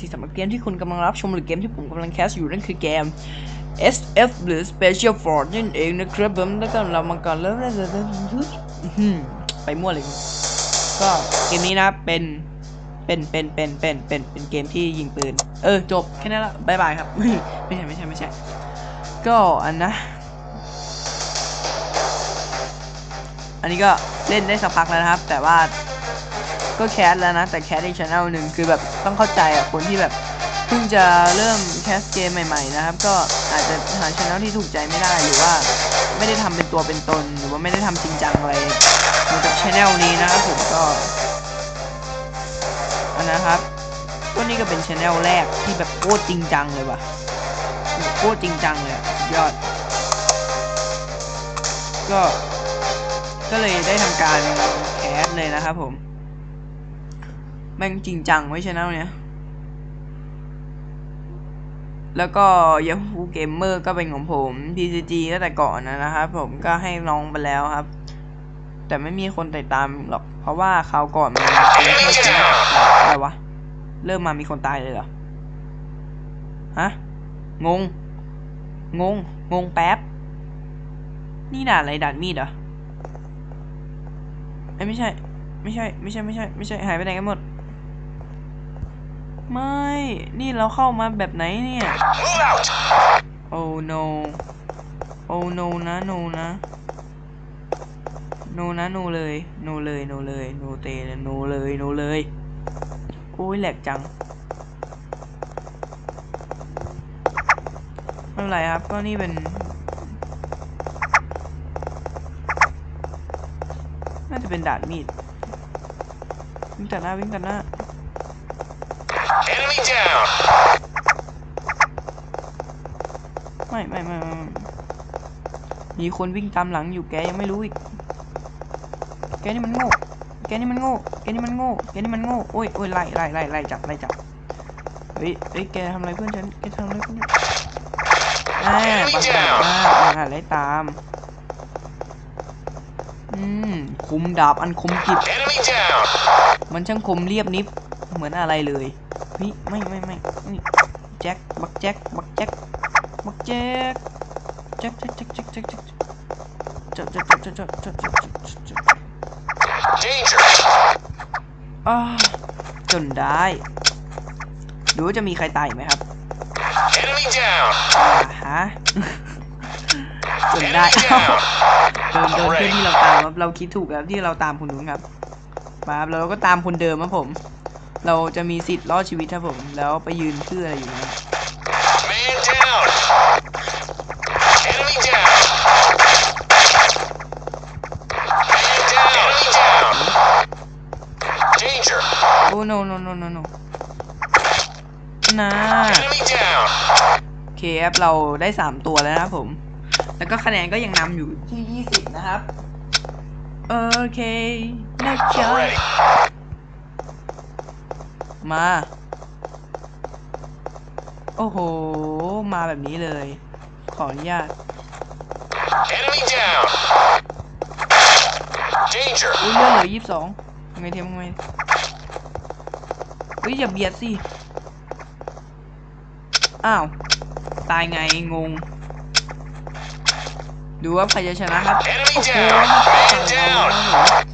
ที่สำหรับเกมที่คุณกำลังรับชมหรือเกมที่ผมกำลังแคสอยู่นั่นคือเกม SF หรือ Special Force นั่นเองนะครับผมแล้วก็เรามาก่อนแล้วแล้วแล้วไปมั่วเลย ก็เกมนี้นะเป็นเป็นเป็นเป็นเป็นเป็นเป็นเกมที่ยิงปืน เออจบแค่นั้นละบายบายครับ ไม่ใช่ไม่ใช่ไม่ใช่ ก็อันนะ อันนี้ก็เล่นได้สักพักแล้วนะครับ แต่ว่า ก็แคสแล้วนะ แต่แคสอีกช anel หนึ่งคือแบบต้องเข้าใจอะคนที่แบบเพิ่งจะเริ่มแคสเกมใหม่ๆนะครับ ก็อาจจะหาช anel ที่ถูกใจไม่ได้หรือว่าไม่ได้ทำเป็นตัวเป็นตน หรือว่าไม่ได้ทำจริงจังอะไรเหมือนกับช anel นี้นะครับผมก็อันนะครับก็นี่ก็เป็นช anel แรกที่แบบโคตรจริงจังเลยว่ะโคตรจริงจังเลยยอด ก็ก็เลยได้ทำการแคสเลยนะครับผม แม่งจริงจังไว้ชแนลเนี้ยแล้วก็ Yahoo Gamer ก็เป็นของผม TCG ก็แต่ก่อนนะนะครับผมก็ให้น้องไปแล้วครับ แต่ไม่มีคนติดตามหรอก เพราะว่าคราวก่อนมันเป็นแค่ชแนลอะไรวะ เริ่มมามีคนตายเลยเหรอ ฮะ งง งง งงแป๊บ นี่ด่าอะไรด่ามีดเหรอ เอ้ยไม่ใช่ไม่ใช่ ไม่ใช่ ไม่ใช่ ไม่ใช่ หายไปไหนกันหมด ไม่ นี่เราเข้ามาแบบไหนเนี่ย Move out! oh no oh no นะ no นะ no นะ no เลย no เลย no เลย no เตเลย no เลย no เลย โอ้ยแหลกจัง ไม่เป็นไรครับ ก็นี่เป็นน่าจะเป็นด่านมีดวิ่งตัดหน้าวิ่งตัดหน้า Enemy down! ไม่ไม่ไม่ไม่ไม่มีคนวิ่งตามหลังอยู่แกยังไม่รู้อีก แกนี่มันโง่ แกนี่มันโง่ แกนี่มันโง่ แกนี่มันโง่ โอ้ยโอ้ยไล่ไล่ไล่ไล่จับไล่จับ เฮ้ยเฮ้ยแกทำอะไรเพื่อนฉัน แกทำอะไรเพื่อนฉันอ่าบังคับมากอ่าไล่ตาม อืมคุมดาบอันคมกริบ Enemy down! มันช่างคมเรียบนิบเหมือนอะไรเลยเฮ้ยไม่ไม่ไม่นี่แจ็คบักแจ็คบักแจ็คบักแจ็คแจ็คแจ็คแจ็คแจ็คแจ็คแจ็คแจ็คแจ็คแจ็คจ็คแจ็คแจ็คแจ็คแจ็คแจ็ค Danger! อ้าจนได้ดูว่าจะมีใครตายไหมครับ Enemy down! อ่าฮะจนได้เดินเดินเพื่อนที่เราตามครับเราคิดถูกแล้วที่เราตามคนนู้นครับมาครับเราก็ตามคนเดิมครับผม เราจะมีสิทธิ์รอดชีวิตครับผม แล้วไปยืนเพื่ออะไรอยู่นะ Man down! Enemy down! Man down! Enemy down! Danger! โอ้ no no no no no นะ Enemy down! โอเคครับเราได้ 3 ตัวแล้วนะครับผม แล้วก็คะแนนก็ยังนำอยู่ที่ 20 นะครับ โอเคนะครับ Ready! มา โอ้โห มาแบบนี้เลย ขออนุญาต Enemy down! Danger! อุ้ยเลือดเหลือยี่สิบสองไงเทมไงเฮ้ยอย่าเบียดสิ อ้าว ตายไงงง ดูว่าใครจะชนะครับ Enemy โอ้โห down! Man down!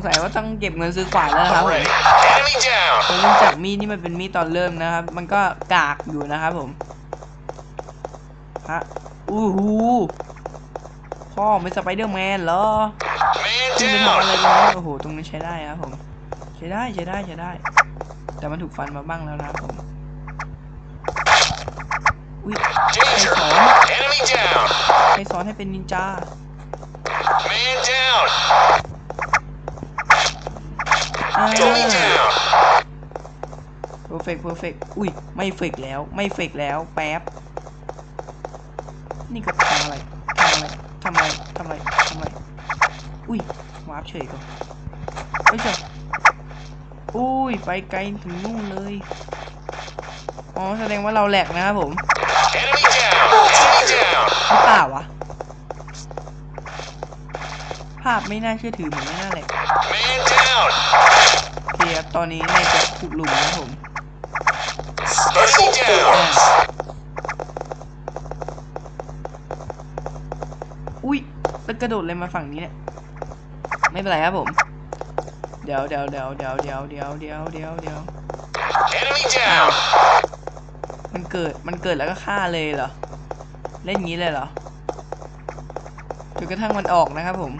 สงสัยว่าต้องเก็บเงินซื้อขวานแล้วนะครับผม Ready! Enemy down! เพราะเนื่องจากมีดนี่มันเป็นมีดตอนเริ่มนะครับ มันก็กากอยู่นะครับผมฮะอู้หูพ่อเป็นสไปเดอร์แมนเหรอ Man ขึ้นไปทำอะไร down! ตรงนี้โอ้โห ตรงนี้ใช้ได้ครับผม ใช้ได้ใช้ได้ใช้ได้ แต่มันถูกฟันมาบ้างแล้วนะครับผมอุ้ยใคร Danger! สอน Enemy down! ใครสอนให้เป็นนินจา Man down! อ่า Enemy down! เพอร์เฟกต์เพอร์เฟกต์อุ้ย ไม่เฟกแล้ว ไม่เฟกแล้ว แป๊บ นี่ก็ทำอะไรทำอะไรทำอะไรทำอะไรทำอะไร อุ้ยวาร์ปเฉยก่อนเฮ้ยเจ้าอุ้ย ไปไกลถึงนู่นเลย อ๋อ แสดงว่าเราแหลกนะครับผม Enemy down! Enemy down! หรือเปล่าวะ ภาพไม่น่าเชื่อถือเหมือนไม่น่าแหลก Man down! โอเครับตอนนี้ในแจ็คถูกลุมนะผมอุ้ยแล้วกระโดดเลยมาฝั่งนี้เนี่ย ไม่เป็นไรครับผม เดี๋ยวเดี๋ยวเดี๋ยวเดี๋ยวเดี๋ยวเดี๋ยวเดี๋ยวเดี๋ยวเดี๋ยวมันเกิด มันเกิดแล้วก็ฆ่าเลยเหรอ เล่นงี้เลยเหรอจนกระทั่งมันออกนะครับผม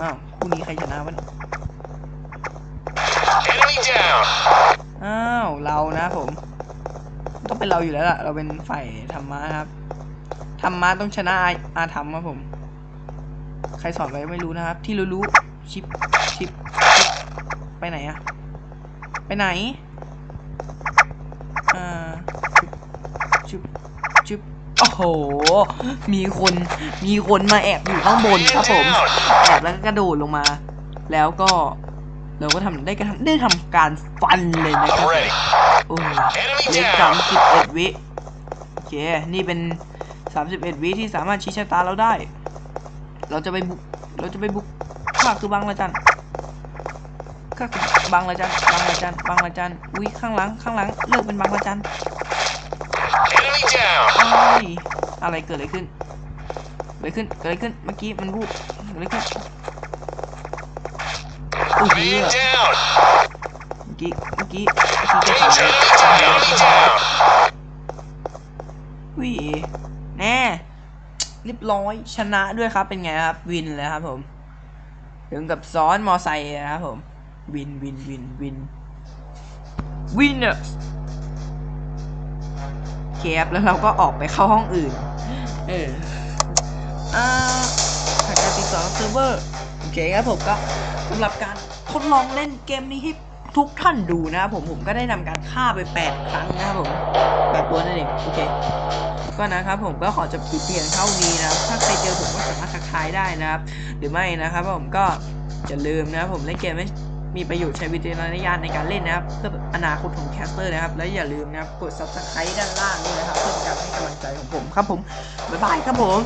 อ้าวคู่นี้ใครชนะวะเนี่ย Enemy down. อ้าวเรานะผม ต้องเป็นเราอยู่แล้วล่ะ เราเป็นฝ่ายธรรมะครับธรรมะต้องชนะอาอาธรรมครับผม ใครสอนไว้ไม่รู้นะครับ ที่รู้ๆชิปชิปชิปไปไหนอะไปไหนอ่าชุบชุบ โอ้โห มีคน มีคนมาแอบอยู่ข้างบนครับผม แอบแล้วก็กระโดดลงมา แล้วก็ เราก็ทำได้กระทำได้ทำการฟันเลยนะครับ I'm ready. โอ้ย Enemy เล่น down. สามสิบเอ็ดวิโอเค นี่เป็นสามสิบเอ็ดวิที่สามารถชี้ชะตาเราได้ เราจะไปบุก เราจะไปบุกข้าคือบังละจันข้าคือบังละจันบังละจันบังละจันอุ้ยข้างหลัง ข้างหลัง เลิกเป็นบังละจัน Enemy down. อ้ยอะไรเกิดอะไรขึ้น เกิดอะไรขึ้น เกิดอะไรขึ้น เมื่อกี้มันวูบเกิดอะไรขึ้นโอ้โห Man down. เมื่อกี้ เมื่อกี้ เมื่อกี้จะ Danger. ทำอะไร Enemy down. วิแน่เรียบร้อยชนะด้วยครับเป็นไงครับ วินเลยครับผม ถึงกับซ้อนมอไซค์นะครับผม วินวินวินวินวินอะ แคปแล้วเราก็ออกไปเข้าห้องอื่น เอออ่าหากการติดต่อเซิร์ฟเวอร์โอเคครับผมก็สำหรับการทดลองเล่นเกมนี้ให้ทุกท่านดูนะครับผมผมก็ได้ทำการฆ่าไป 8 ครั้งนะครับผมแปดตัวนั่นเองโอเคก็นะครับผมก็ขอจบคลิปเพียงเท่านี้นะครับถ้าใครเจอผมก็สามารถทักทายได้นะครับ หรือไม่นะครับผมก็อย่าลืมนะผมเล่นเกมให้ มีประโยชน์ใช้วิจารณญาณในการเล่นนะครับเพื่ออนาคตของแคสเตอร์นะครับ และอย่าลืมนะครับกด subscribe ด้านล่างด้วยนะครับ เพื่อเป็นการให้กำลังใจของผมครับผม บ๊ายบายครับผม